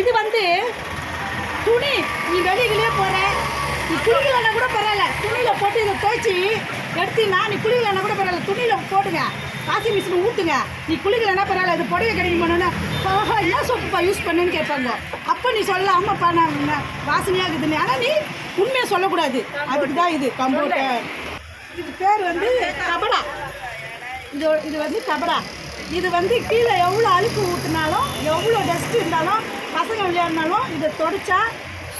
இது வந்து துணி. நீ வெளியிலே போற. நீ குளிக்கலன்னா கூட பரவாயில்ல. துணியில போட்டு இதை துவைச்சி எடுத்தீங்கன்னா நீ குளிக்கலன்னா கூட பரவாயில்ல. துணியில போடுங்க. வாஷிங் மிஷின் ஊற்றுங்க நீ குளிக்கலன்னா பரவாயில்ல. இது புடவை கிடைக்கும் பண்ணோன்னா ஓஹோ என்ன சோப்புப்பா யூஸ் பண்ணுன்னு கேட்பாங்க. அப்போ நீ சொல்ல ஆமாப்பா நான் வாசனையாக இருக்குதுன்னு. ஆனால் நீ உண்மையை சொல்லக்கூடாது. அதுக்கு தான் இது கம்ப்யூட்டர். இது பேர் வந்து கபடா. இது இது வந்து கபடா. இது வந்து கீழே எவ்வளோ அழுக்கு ஊற்றினாலும் எவ்வளோ டஸ்ட் இருந்தாலும் பசங்க விளையாடினாலும் இதை தொடச்சா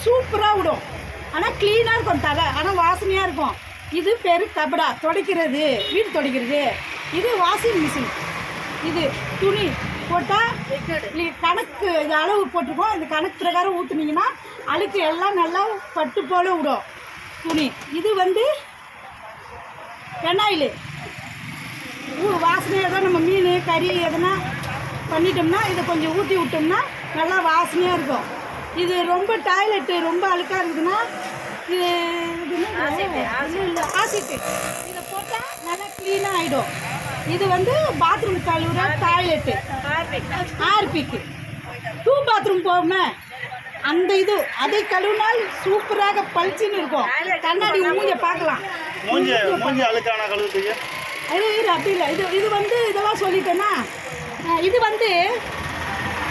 சூப்பராக விடும். ஆனால் க்ளீனாக இருக்கும் தலை ஆனால் வாசனையாக இருக்கும். இது பேர் கபடா துடைக்கிறது வீடு துடைக்கிறது. இது வாஷிங் மிஷின் இது துணி போட்டால் கணக்கு இது அளவு போட்டிருக்கோம் இந்த கணக்கு பிரகாரம் ஊற்றுனீங்கன்னா அழுக்கு எல்லாம் நல்லா பட்டு போல விடும். துணி. இது வந்து எண்ணாயில் வாசனையாக தான் நம்ம கறி எதனா பண்ணிட்டோம்னா இதை கொஞ்சம் ஊற்றி விட்டோம்னா நல்லா வாசனையாக இருக்கும். இது ரொம்ப டாய்லெட்டு ரொம்ப அழுக்காக இருக்குதுன்னா இது இது என்னது? இல்லை, இல்லை, ஆசிட்டு. இதை போட்டால் நல்லா க்ளீனாக ஆகிடும் இது வந்து பாத்ரூம் கழுவுற டாய்லெட்டு ஆர்பிக்கு. டூ பாத்ரூம் போவோமே. அந்த இது அதை கழுவினால் சூப்பராக பளிச்சுன்னு இருக்கும். கண்ணாடி மூஞ்ச பார்க்கலாம். மூஞ்சி மூஞ்சி அழுக்கான கழுவுறதுக்கு? அது இது அப்படி இல்லை. இது இது வந்து இதெல்லாம் சொல்லிட்டேன்னா இது வந்து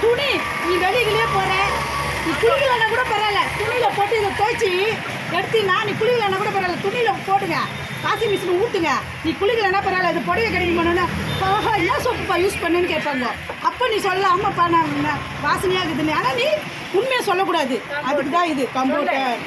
துணி. நீ வெளியிலே போகிற நீ குளிக்கலன்னா கூட பரவாயில்ல. துணியில் போட்டு இதை துவைச்சி எடுத்தீங்கன்னா நீ குளிக்கலன்னா கூட பரவாயில்ல. துணியில் போடுங்க வாஷிங் மிஷின் ஊற்றுங்க நீ குளிக்கலன்னா பரவாயில்ல. இது புடவை கிடைக்கும் பண்ணோன்னா ஓஹோ என்ன சோப்புப்பா யூஸ் பண்ணுன்னு கேட்பாங்க. அப்போ நீ சொல்ல ஆமாப்பா நான் நான் வாசனையாக இருக்குதுன்னு. ஆனால் நீ உண்மையை சொல்லக்கூடாது. அதுக்கு தான் இது கம்ப்யூட்டர்